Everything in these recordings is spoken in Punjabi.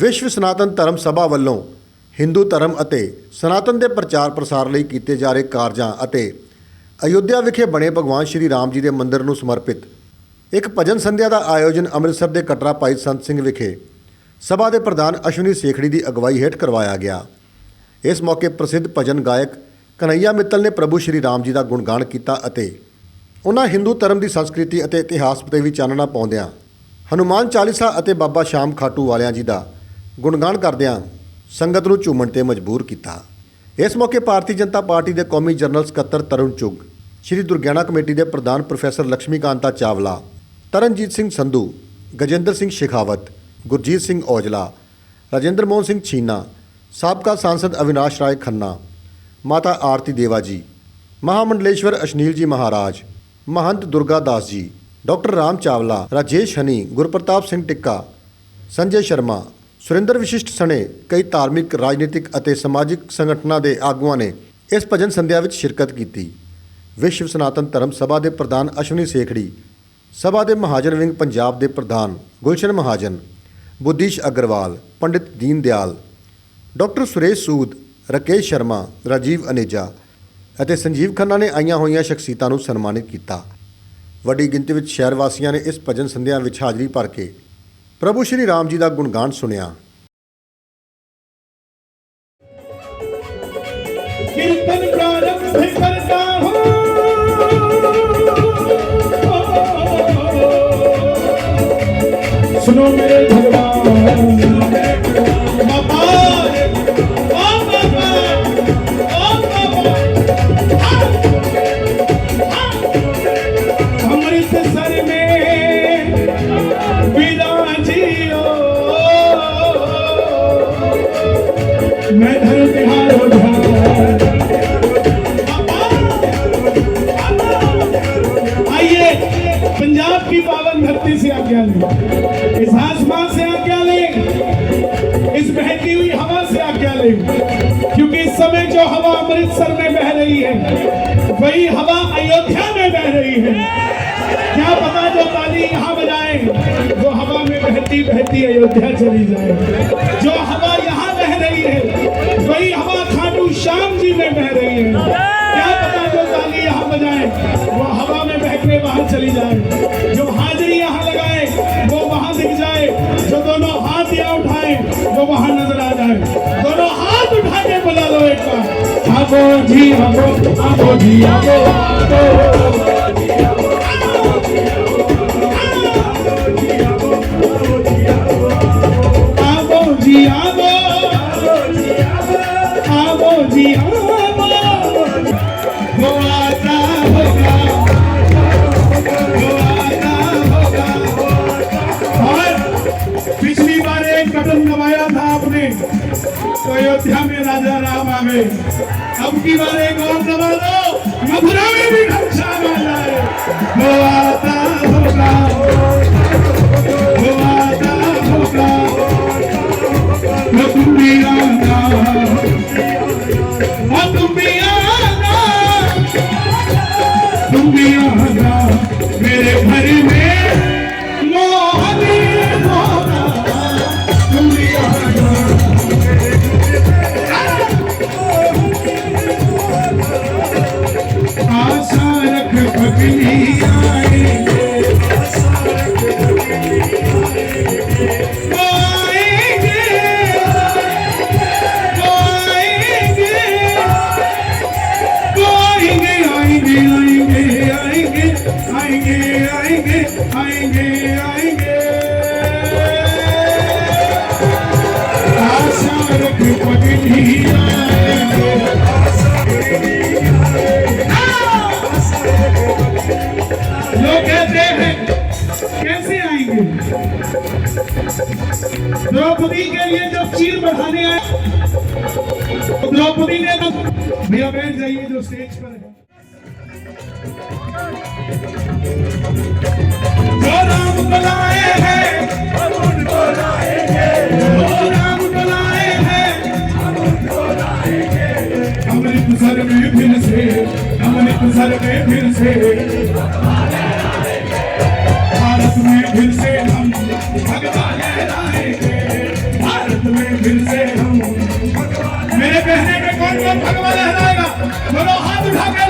ਵਿਸ਼ਵ ਸਨਾਤਨ ਧਰਮ ਸਭਾ ਵੱਲੋਂ ਹਿੰਦੂ ਧਰਮ ਅਤੇ ਸਨਾਤਨ ਦੇ ਪ੍ਰਚਾਰ ਪ੍ਰਸਾਰ ਲਈ ਕੀਤੇ ਜਾ ਰਹੇ ਕਾਰਜਾਂ ਅਤੇ ਅਯੁੱਧਿਆ ਵਿਖੇ ਬਣੇ ਭਗਵਾਨ ਸ਼੍ਰੀ ਰਾਮ ਜੀ ਦੇ ਮੰਦਿਰ ਨੂੰ ਸਮਰਪਿਤ ਇੱਕ ਭਜਨ ਸੰਧਿਆ ਦਾ ਆਯੋਜਨ ਅੰਮ੍ਰਿਤਸਰ ਦੇ ਕਟਰਾ ਭਾਈ ਸੰਤ ਸਿੰਘ ਵਿਖੇ ਸਭਾ ਦੇ ਪ੍ਰਧਾਨ ਅਸ਼ਵਨੀ ਸੇਖੜੀ ਦੀ ਅਗਵਾਈ ਹੇਠ ਕਰਵਾਇਆ ਗਿਆ। ਇਸ ਮੌਕੇ ਪ੍ਰਸਿੱਧ ਭਜਨ ਗਾਇਕ ਕਨਈਆ ਮਿੱਤਲ ਨੇ ਪ੍ਰਭੂ ਸ਼੍ਰੀ ਰਾਮ ਜੀ ਦਾ ਗੁਣਗਾਨ ਕੀਤਾ ਅਤੇ ਉਹਨਾਂ ਹਿੰਦੂ ਧਰਮ ਦੀ ਸੰਸਕ੍ਰਿਤੀ ਅਤੇ ਇਤਿਹਾਸ ਤੇ ਵੀ ਚਾਨਣਾ ਪਾਉਂਦਿਆਂ ਹਨੂਮਾਨ ਚਾਲੀਸਾ ਅਤੇ ਬਾਬਾ ਸ਼ਾਮ ਖਾਟੂ ਵਾਲਿਆਂ ਜੀ ਦਾ ਗੁਣਗਾਨ ਕਰਦਿਆਂ ਸੰਗਤ ਨੂੰ ਝੂਮਣ ਤੇ ਮਜਬੂਰ ਕੀਤਾ। ਇਸ ਮੌਕੇ ਭਾਰਤੀ ਜਨਤਾ ਪਾਰਟੀ ਦੇ ਕੌਮੀ ਜਨਰਲ ਸਕੱਤਰ ਤਰੁਣ ਚੁੱਗ, ਸ਼੍ਰੀ ਦੁਰਗਿਆਣਾ ਕਮੇਟੀ ਦੇ ਪ੍ਰਧਾਨ ਪ੍ਰੋਫੈਸਰ ਲక్ష్ਮੀਕਾਂਤਾ ਚਾਵਲਾ, ਤਰਨਜੀਤ ਸਿੰਘ ਸੰਧੂ, ਗਜੇਂਦਰ ਸਿੰਘ ਸ਼ੇਖਾਵਤ, ਗੁਰਜੀਤ ਸਿੰਘ ਔਜਲਾ, ਰਾਜਿੰਦਰ ਮੋਹਨ ਸਿੰਘ ਛੀਨਾ, ਸਾਬਕਾ ਸਾਂਸਦ ਅਵਿਨਾਸ਼ ਰਾਏ ਖੰਨਾ, ਮਾਤਾ ਆਰਤੀ ਦੇਵਾ ਜੀ, ਮਹਾਮੰਡਲੇਸ਼ਵਰ ਅਸ਼ਨੀਲ ਜੀ ਮਹਾਰਾਜ, ਮਹੰਤ ਦੁਰਗਾ ਦਾਸ ਜੀ, ਡਾਕਟਰ ਰਾਮ ਚਾਵਲਾ, ਰਾਜੇਸ਼ ਹਨੀ, ਗੁਰਪ੍ਰਤਾਪ ਸਿੰਘ ਟਿੱਕਾ, ਸੰਜੇ ਸ਼ਰਮਾ ਸੁਰਿੰਦਰ ਵਿਸ਼ਿਸ਼ਟ ਸਣੇ ਕਈ ਧਾਰਮਿਕ, ਰਾਜਨੀਤਿਕ ਅਤੇ ਸਮਾਜਿਕ ਸੰਗਠਨਾਂ ਦੇ ਆਗੂਆਂ ਨੇ ਇਸ ਭਜਨ ਸੰਧਿਆ ਵਿੱਚ ਸ਼ਿਰਕਤ ਕੀਤੀ। ਵਿਸ਼ਵ ਸਨਾਤਨ ਧਰਮ ਸਭਾ ਦੇ ਪ੍ਰਧਾਨ ਅਸ਼ਵਨੀ ਸੇਖੜੀ, ਸਭਾ ਦੇ ਮਹਾਜਨ ਵਿੰਗ ਪੰਜਾਬ ਦੇ ਪ੍ਰਧਾਨ ਗੁਲਸ਼ਨ ਮਹਾਜਨ, ਬੁੱਧੀਸ਼ ਅਗਰਵਾਲ, ਪੰਡਿਤ ਦੀਨ ਦਿਆਲ ਡਾਕਟਰ ਸੁਰੇਸ਼ ਸੂਦ, ਰਕੇਸ਼ ਸ਼ਰਮਾ, ਰਾਜੀਵ ਅਨੇਜਾ ਅਤੇ ਸੰਜੀਵ ਖੰਨਾ ਨੇ ਆਈਆਂ ਹੋਈਆਂ ਸ਼ਖਸੀਅਤਾਂ ਨੂੰ ਸਨਮਾਨਿਤ ਕੀਤਾ। ਵੱਡੀ ਗਿਣਤੀ ਵਿੱਚ ਸ਼ਹਿਰ ਵਾਸੀਆਂ ਨੇ ਇਸ ਭਜਨ ਸੰਧਿਆ ਵਿੱਚ ਹਾਜ਼ਰੀ ਭਰ ਕੇ ਪ੍ਰਭੂ ਸ਼੍ਰੀ ਰਾਮ ਜੀ ਦਾ ਗੁਣਗਾਨ ਸੁਣਿਆ। ਕੀਰਤਨ ਮੇਰੇ हवा से आज्ञा लें। क्योंकि इस समय जो हवा अमृतसर में बह रही है, वही हवा अयोध्या में बह रही है। क्या पता जो ताली यहाँ बजाए, वो हवा में बहती बहती अयोध्या चली जाए। जो हवा यहाँ बह रही है, वही हवा खाटू श्याम जी में बह रही है। क्या पता जो ताली यहाँ बजाए, वो हवा में बह के वहाँ चली जाए। Amor, de amor, amor de amor. तो अयोध्या में राजा राम आ गए अब की बार एक और दबा दो मथुरा में भी घनश्याम आ जाए वो आता होगा आएंगे आएंगे आएंगे आशा रख पगली आएंगे लोग कहते हैं कैसे आएंगे द्रौपदी के लिए जब चीर बढ़ाने आए तो द्रौपदी ने तो भैया बैठ जाइए जो स्टेज पर है भारत में फिर से भारत में फिर से हम भगवान लाएंगे भारत में फिर से हम मेरे कहने में कौन कौन भगवान लहराएगा बोलो हाथ उठा कर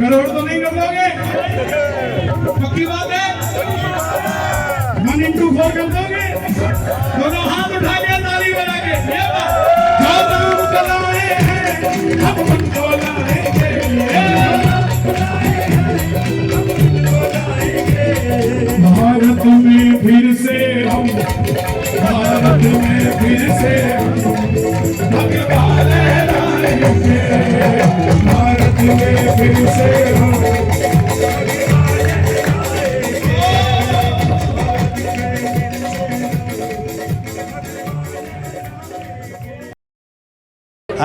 करोड़ तो नहीं कर बात है? वन इंटू फोर कर दोगे? दोनों हाथ उठा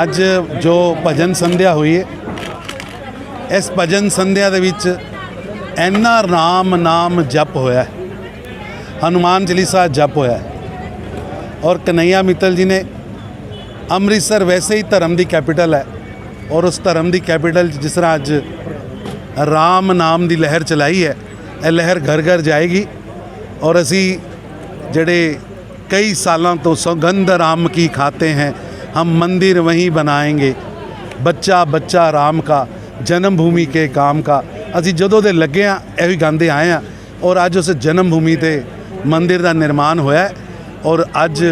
ਅੱਜ ਜੋ ਭਜਨ ਸੰਧਿਆ ਹੋਈ ਹੈ, ਇਸ ਭਜਨ ਸੰਧਿਆ ਦੇ ਵਿੱਚ ਇੰਨਾ ਰਾਮ ਨਾਮ ਜਪ ਹੋਇਆ ਹੈ। ਹਨੂਮਾਨ ਚਾਲੀਸਾ ਜਪ ਹੋਇਆ ਹੈ। ਔਰ ਕਨਈਆ ਮਿੱਤਲ ਜੀ ਨੇ ਅੰਮ੍ਰਿਤਸਰ ਵੈਸੇ ਹੀ ਧਰਮ ਦੀ ਕੈਪੀਟਲ ਹੈ ਔਰ ਉਸ ਧਰਮ ਦੀ ਕੈਪੀਟਲ ਜਿਸ ਤਰ੍ਹਾਂ ਅੱਜ ਰਾਮ ਨਾਮ ਦੀ ਲਹਿਰ ਚਲਾਈ ਹੈ, ਇਹ ਲਹਿਰ ਘਰ ਘਰ ਜਾਏਗੀ ਔਰ ਅਸੀਂ ਜਿਹੜੇ ਕਈ ਸਾਲਾਂ ਤੋਂ ਸੁਗੰਧ ਰਾਮ ਕੀ ਖਾਤੇ ਹੈ, ਹਮ ਮੰਦਿਰ ਵਹੀਂ ਬਣਾਏਂਗੇ। ਬੱਚਾ ਬੱਚਾ ਰਾਮ ਕਾ ਜਨਮ ਭੂਮੀ ਕੇ ਕਾਮ ਕਾ। ਅਸੀਂ ਜਦੋਂ ਦੇ ਲੱਗੇ ਆ ਇਹੋ ਹੀ ਗਾਉਂਦੇ ਆਏ ਆ ਔਰ ਅੱਜ ਉਸ ਜਨਮ ਭੂਮੀ ਤੇ ਮੰਦਿਰ ਦਾ ਨਿਰਮਾਣ ਹੋਇਆ ਔਰ ਅੱਜ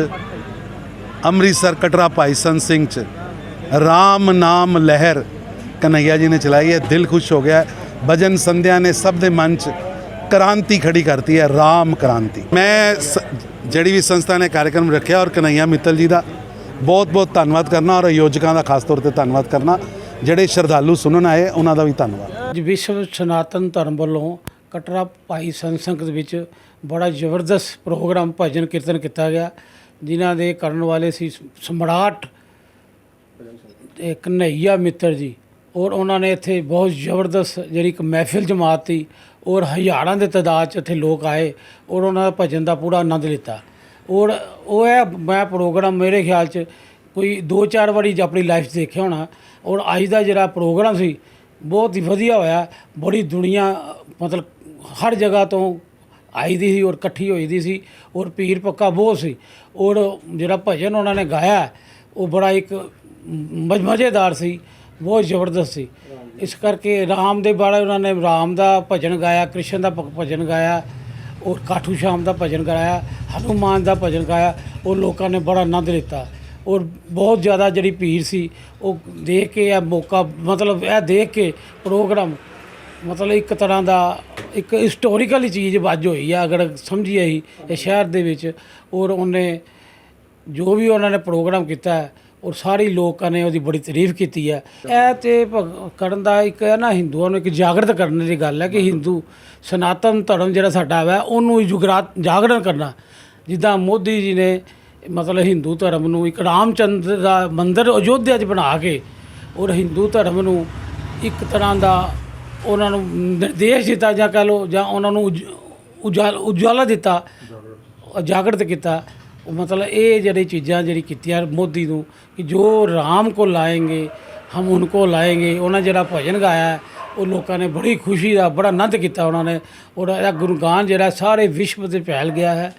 ਅੰਮ੍ਰਿਤਸਰ ਕਟਰਾ ਭਾਈ ਸੰਤ ਸਿੰਘ ਚ ਰਾਮ ਨਾਮ ਲਹਿਰ ਕਨਈਆ ਜੀ ਨੇ ਚਲਾਈ ਹੈ, ਦਿਲ ਖੁਸ਼ ਹੋ ਗਿਆ ਭਜਨ ਸੰਧਿਆ ਨੇ ਸਭ ਦੇ ਮਨ ਚ ਕ੍ਰਾਂਤੀ ਖੜੀ ਕਰਤੀ ਹੈ, ਰਾਮ ਕ੍ਰਾਂਤੀ। ਮੈਂ ਸ- ਜਿਹੜੀ ਵੀ ਸੰਸਥਾ ਨੇ ਕਾਰਜਕ੍ਰਮ ਰੱਖਿਆ ਔਰ ਕਨਈਆ ਮਿੱਤਲ ਜੀ ਦਾ, ਬਹੁਤ ਬਹੁਤ ਧੰਨਵਾਦ ਕਰਨਾ ਔਰ ਆਯੋਜਕਾਂ ਦਾ ਖਾਸ ਤੌਰ ਤੇ ਧੰਨਵਾਦ ਕਰਨਾ। ਜਿਹੜੇ ਸ਼ਰਧਾਲੂ ਸੁਣਨ ਆਏ, ਉਹਨਾਂ ਦਾ ਵੀ ਧੰਨਵਾਦ। ਵਿਸ਼ਵ ਸਨਾਤਨ ਧਰਮ ਵੱਲੋਂ ਕਟਰਾ ਭਾਈ ਸੰਤ ਸੰਗਤ ਵਿੱਚ ਬੜਾ ਜ਼ਬਰਦਸਤ ਪ੍ਰੋਗਰਾਮ ਭਜਨ ਕੀਰਤਨ ਕੀਤਾ ਗਿਆ, ਜਿਨ੍ਹਾਂ ਦੇ ਕਰਨ ਵਾਲੇ ਸੀ ਸਮਰਾਟ ਤੇ ਕਨਈਆ ਮਿੱਤਰ ਜੀ। ਔਰ ਉਹਨਾਂ ਨੇ ਇੱਥੇ ਬਹੁਤ ਜ਼ਬਰਦਸਤ ਜਿਹੜੀ ਇੱਕ ਮਹਿਫਿਲ ਜਮਾਤ ਤੀ, ਔਰ ਹਜ਼ਾਰਾਂ ਦੇ ਤਾਦਾਦ 'ਚ ਇੱਥੇ ਲੋਕ ਆਏ, ਔਰ ਉਹਨਾਂ ਦਾ ਭਜਨ ਦਾ ਪੂਰਾ ਆਨੰਦ ਲਿੱਤਾ। ਔਰ ਉਹ ਹੈ ਮੈਂ ਪ੍ਰੋਗਰਾਮ ਮੇਰੇ ਖਿਆਲ 'ਚ ਕੋਈ ਦੋ ਚਾਰ ਵਾਰੀ ਆਪਣੀ ਲਾਈਫ 'ਚ ਦੇਖਿਆ ਹੋਣਾ, ਔਰ ਅੱਜ ਦਾ ਜਿਹੜਾ ਪ੍ਰੋਗਰਾਮ ਸੀ, ਬਹੁਤ ਹੀ ਵਧੀਆ ਹੋਇਆ। ਬੜੀ ਦੁਨੀਆ, ਮਤਲਬ ਹਰ ਜਗ੍ਹਾ ਤੋਂ ਆਈ ਦੀ ਸੀ ਔਰ ਇਕੱਠੀ ਹੋਈ ਦੀ ਸੀ ਔਰ ਪੀਰ ਪੱਕਾ ਬਹੁਤ ਸੀ। ਔਰ ਜਿਹੜਾ ਭਜਨ ਉਹਨਾਂ ਨੇ ਗਾਇਆ ਉਹ ਬੜਾ ਇੱਕ ਮਜ਼ੇਦਾਰ ਸੀ ਬਹੁਤ ਜ਼ਬਰਦਸਤ ਸੀ। ਇਸ ਕਰਕੇ ਰਾਮ ਦੇ ਬਾਰੇ ਉਹਨਾਂ ਨੇ ਰਾਮ ਦਾ ਭਜਨ ਗਾਇਆ ਕ੍ਰਿਸ਼ਨ ਦਾ ਭਜਨ ਗਾਇਆ ਔਰ ਕਾਠੂ ਸ਼ਾਮ ਦਾ ਭਜਨ ਗਾਇਆ ਹਨੂਮਾਨ ਦਾ ਭਜਨ ਗਾਇਆ ਉਹ ਲੋਕਾਂ ਨੇ ਬੜਾ ਆਨੰਦ ਲਿੱਤਾ। ਔਰ ਬਹੁਤ ਜ਼ਿਆਦਾ ਜਿਹੜੀ ਭੀੜ ਸੀ ਉਹ ਦੇਖ ਕੇ ਇਹ ਮੌਕਾ ਮਤਲਬ ਇਹ ਦੇਖ ਕੇ ਪ੍ਰੋਗਰਾਮ ਮਤਲਬ ਇੱਕ ਤਰ੍ਹਾਂ ਦਾ ਇੱਕ ਹਿਸਟੋਰੀਕਲੀ ਚੀਜ਼ ਵੱਜ ਹੋਈ ਆ, ਅਗਰ ਸਮਝੀਏ ਹੀ ਇਹ ਸ਼ਹਿਰ ਦੇ ਵਿੱਚ, ਔਰ ਉਹਨੇ ਜੋ ਵੀ ਉਹਨਾਂ ਨੇ ਪ੍ਰੋਗਰਾਮ ਕੀਤਾ ਹੈ, ਔਰ ਸਾਰੇ ਲੋਕਾਂ ਨੇ ਉਹਦੀ ਬੜੀ ਤਾਰੀਫ ਕੀਤੀ ਹੈ। ਇਹ ਤੇ ਭਗ- ਕਰਨ ਦਾ ਇੱਕ ਹੈ ਨਾ ਹਿੰਦੂਆਂ ਨੂੰ ਇੱਕ ਜਾਗਰਤ ਕਰਨ ਦੀ ਗੱਲ ਹੈ ਕਿ ਹਿੰਦੂ ਸਨਾਤਨ ਧਰਮ ਜਿਹੜਾ ਸਾਡਾ ਹੈ ਉਹਨੂੰ ਜੁਗਰਾਤ, ਜਾਗਰਣ ਕਰਨਾ। ਜਿੱਦਾਂ ਮੋਦੀ ਜੀ ਨੇ ਮਤਲਬ ਹਿੰਦੂ ਧਰਮ ਨੂੰ ਇੱਕ ਰਾਮਚੰਦਰ ਦਾ ਮੰਦਿਰ ਅਯੋਧਿਆ 'ਚ ਬਣਾ ਕੇ, ਔਰ ਹਿੰਦੂ ਧਰਮ ਨੂੰ ਇੱਕ ਤਰ੍ਹਾਂ ਦਾ ਉਹਨਾਂ ਨੂੰ ਨਿਰਦੇਸ਼ ਦਿੱਤਾ ਜਾਂ ਕਹ ਲਓ ਜਾਂ ਉਹਨਾਂ ਨੂੰ ਉਜ- ਉਜਾਲ ਉਜਾਲਾ ਦਿੱਤਾ ਜਾਗਰਤ ਕੀਤਾ। ਮਤਲਬ ਇਹ ਜਿਹੜੀ ਚੀਜ਼ਾਂ ਜਿਹੜੀ ਕੀਤੀਆਂ ਮੋਦੀ ਨੂੰ ਕਿ ਜੋ ਰਾਮ ਕੋ ਲਾਏਂਗੇ ਹਮ ਉਨਕੋ ਲਾਏਂਗੇ ਉਹਨਾਂ ਜਿਹੜਾ ਭਜਨ ਗਾਇਆ ਹੈ, ਉਹ ਲੋਕਾਂ ਨੇ ਬੜੀ ਖੁਸ਼ੀ ਦਾ ਬੜਾ ਆਨੰਦ ਕੀਤਾ ਉਹਨਾਂ ਨੇ। ਔਰ ਇਹਦਾ ਗੁਣਗਾਨ ਜਿਹੜਾ ਸਾਰੇ ਵਿਸ਼ਵ ਤੇ ਫੈਲ ਗਿਆ ਹੈ।